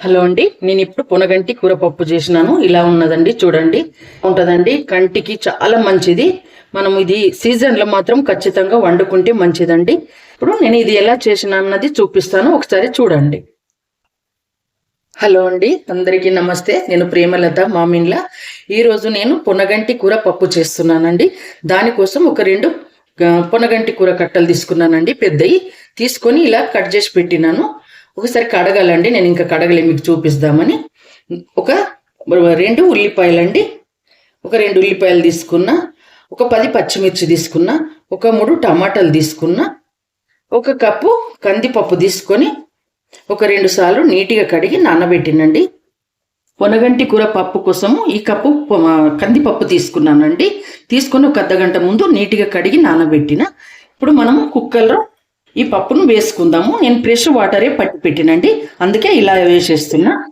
Hello అండి. నేను ఇప్పుడు పునగంటి కూర పప్పు చేసినాను. ఇలా ఉన్నదండి చూడండి. ఉంటుందండి. కంటికి చాలా మంచిది. మనం ఇది సీజన్లో మాత్రం ఖచ్చితంగా వండుకుంటే మంచిదండి. ఇప్పుడు నేను ఇది ఎలా చేసినాన్నది చూపిస్తాను. ఒకసారి చూడండి. హలో అండి. అందరికీ నమస్తే. నేను ప్రేమలత మామిన్ల. ఈరోజు నేను పునగంటి కూర పప్పు చేస్తున్నానండి. దానికోసం ఒక రెండు పునగంటి కూర కట్టలు తీసుకున్నానండి. పెద్దవి తీసుకొని ఇలా కట్ చేసి పెట్టినాను. ఒకసారి కడగాలండి నేను ఇంకా కడగలే మీకు చూపిస్తామని. ఒక రెండు ఉల్లిపాయలండి. ఒక రెండు ఉల్లిపాయలు తీసుకున్నా ఒక పది పచ్చిమిర్చి తీసుకున్నా ఒక మూడు టమాటాలు తీసుకున్నా ఒక కప్పు కందిపప్పు తీసుకొని ఒక రెండు సార్లు నీట్గా కడిగి నానబెట్టినండి. పొనగంటి కూర పప్పు కోసము ఈ కప్పు కందిపప్పు తీసుకున్నానండి. తీసుకొని ఒక అర్ధగంట ముందు నీట్గా కడిగి నానబెట్టిన. ఇప్పుడు మనం కుక్కర్లో ఈ పప్పును వేసుకుందాము. నేను ఫ్రెష్ వాటరే పట్టి పెట్టినండి. అందుకే ఇలా వేసేస్తున్నా.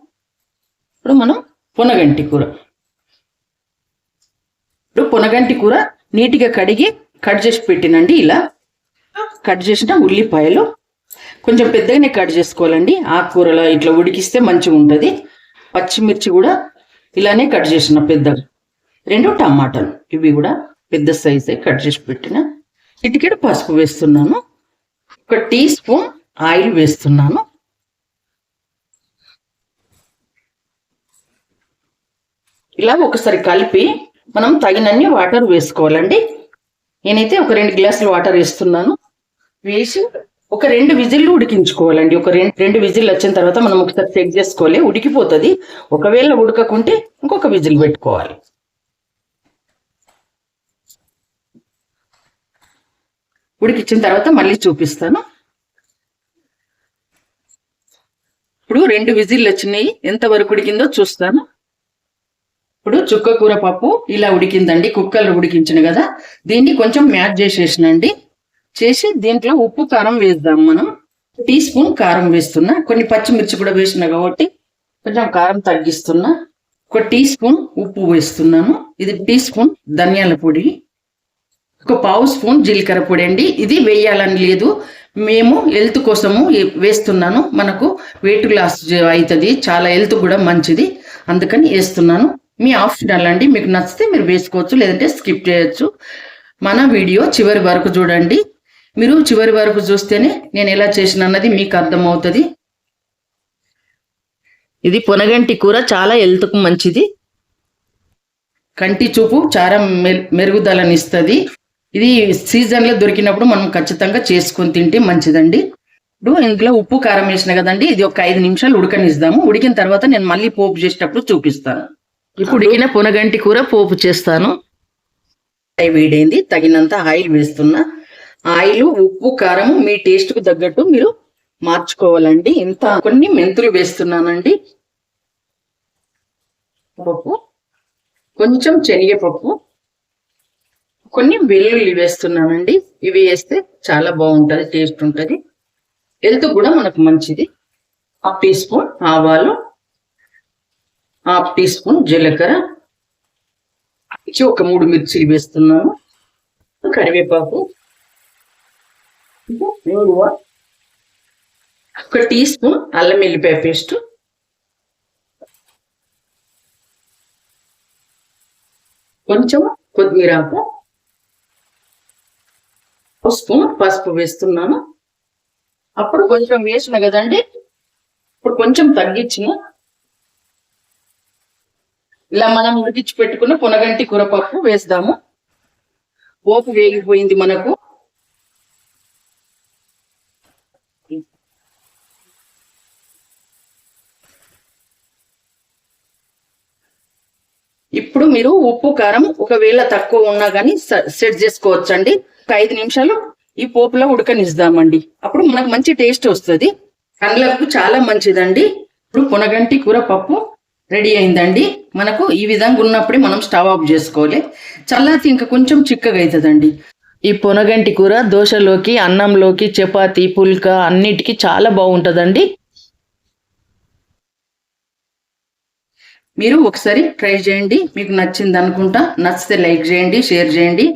ఇప్పుడు మనం పొనగంటి కూర. ఇప్పుడు పొనగంటి కూర నీట్గా కడిగి కట్ చేసి పెట్టినండి ఇలా. కట్ చేసిన ఉల్లిపాయలు. కొంచెం పెద్దగానే కట్ చేసుకోవాలండి. ఆకుకూరలో ఇట్లా ఉడికిస్తే మంచిగా ఉంటుంది. పచ్చిమిర్చి కూడా ఇలానే కట్ చేసిన పెద్దగా. రెండు టమాటాలు. ఇవి కూడా పెద్ద సైజే కట్ చేసి పెట్టిన. ఇటుకెడు పసుపు వేస్తున్నాను. ఒక టీ స్పూన్ ఆయిల్ వేస్తున్నాను. ఇలా ఒకసారి కలిపి మనం తగినన్ని వాటర్ వేసుకోవాలండి. నేనైతే ఒక రెండు గ్లాసులు వాటర్ వేస్తున్నాను. వేసి ఒక రెండు విజిల్లు ఉడికించుకోవాలండి. ఒక రెండు రెండు విజిల్ వచ్చిన తర్వాత మనం ఒకసారి చెక్ చేసుకోవాలి. ఉడికిపోతుంది. ఒకవేళ ఉడకకుంటే ఇంకొక విజిల్ పెట్టుకోవాలి. ఉడికిచ్చిన తర్వాత మళ్ళీ చూపిస్తాను. ఇప్పుడు రెండు విజిల్లు వచ్చినాయి. ఎంత వరకు ఉడికిందో చూస్తాను. ఇప్పుడు చుక్క కూర పప్పు ఇలా ఉడికిందండి. కుక్కర్లో ఉడికించిన కదా. దీన్ని కొంచెం మ్యాచ్ చేసేసినండి. చేసి దీంట్లో ఉప్పు కారం వేద్దాం మనం. టీ స్పూన్ కారం వేస్తున్నా. కొన్ని పచ్చిమిర్చి కూడా వేసిన కాబట్టి కొంచెం కారం తగ్గిస్తున్నా. ఒక టీ స్పూన్ ఉప్పు వేస్తున్నాను. ఇది టీ స్పూన్ ధనియాల పొడి. ఒక పావు స్పూన్ జీలకర్ర పొడి అండి. ఇది వేయాలని లేదు. మేము హెల్త్ కోసము వేస్తున్నాను. మనకు వెయిట్ లాస్ అవుతుంది చాలా హెల్త్ కూడా మంచిది. అందుకని వేస్తున్నాను. మీ ఆప్షనల్ అండి మీకు నచ్చితే మీరు వేసుకోవచ్చు. లేదంటే స్కిప్ చేయొచ్చు. మన వీడియో చివరి వరకు చూడండి. మీరు చివరి వరకు చూస్తేనే నేను ఎలా చేసిన అన్నది మీకు అర్థమవుతుంది. ఇది పొనగంటి కూర చాలా హెల్త్కు మంచిది. కంటి చూపు చాలా మెరుగుదలనిస్తుంది మెరుగుదలని ఇస్తుంది. ఇది సీజన్లో దొరికినప్పుడు మనం ఖచ్చితంగా చేసుకొని తింటే మంచిదండి. ఇప్పుడు ఇంట్లో ఉప్పు కారం వేసిన కదండి ఇది ఒక ఐదు నిమిషాలు ఉడకనిస్తాము. ఉడికిన తర్వాత నేను మళ్ళీ పోపు చేసేటప్పుడు చూపిస్తాను. ఇప్పుడు ఉడికిన పునగంటి కూర పోపు చేస్తాను. వేడైంది తగినంత ఆయిల్ వేస్తున్నా. ఆయిల్ ఉప్పు కారం మీ టేస్ట్కు తగ్గట్టు మీరు మార్చుకోవాలండి. ఇంత కొన్ని మెంతులు వేస్తున్నానండి. పప్పు కొంచెం శనగపప్పు. కొన్ని వెల్లుల్లి వేస్తున్నానండి ఇవి వేస్తే చాలా బాగుంటుంది టేస్ట్ ఉంటుంది. హెల్త్ కూడా మనకు మంచిది. హాఫ్ టీ స్పూన్ ఆవాలు హాఫ్ టీ స్పూన్ జీలకర్ర. ఇచ్చి ఒక మూడు మిర్చిలు వేస్తున్నాను కరివేపాకు. ఒక టీ స్పూన్ అల్లం వెల్లిపాయ పేస్ట్. కొంచెం కొత్తిమీరాకు ఆకు. స్పూన్ పసుపు వేస్తున్నాను. అప్పుడు కొంచెం వేసిన కదండి? ఇప్పుడు కొంచెం తగ్గించిన. ఇలా మనం ఉడికించి పెట్టుకున్న పునగంటి కూరపప్పు వేస్తాము. పోపు వేగిపోయింది మనకు. ఇప్పుడు మీరు ఉప్పు కారం ఒకవేళ తక్కువ ఉన్నా కానీ సెట్ చేసుకోవచ్చండి. ఒక ఐదు నిమిషాలు ఈ పోపులో ఉడకనిద్దామండి. అప్పుడు మనకు మంచి టేస్ట్ వస్తుంది. కండ్లకు చాలా మంచిదండి. ఇప్పుడు పునగంటి కూర పప్పు రెడీ అయిందండి. మనకు ఈ విధంగా ఉన్నప్పుడే మనం స్టవ్ ఆఫ్ చేసుకోవాలి. చల్లాతి ఇంకా కొంచెం చిక్కగా అవుతుందండి ఈ పొనగంటి కూర దోశలోకి అన్నంలోకి చపాతి పుల్కా అన్నిటికీ చాలా బాగుంటుందండి. మీరు ఒకసారి ట్రై చేయండి. మీకు నచ్చింది అనుకుంటా. నచ్చితే లైక్ చేయండి షేర్ చేయండి.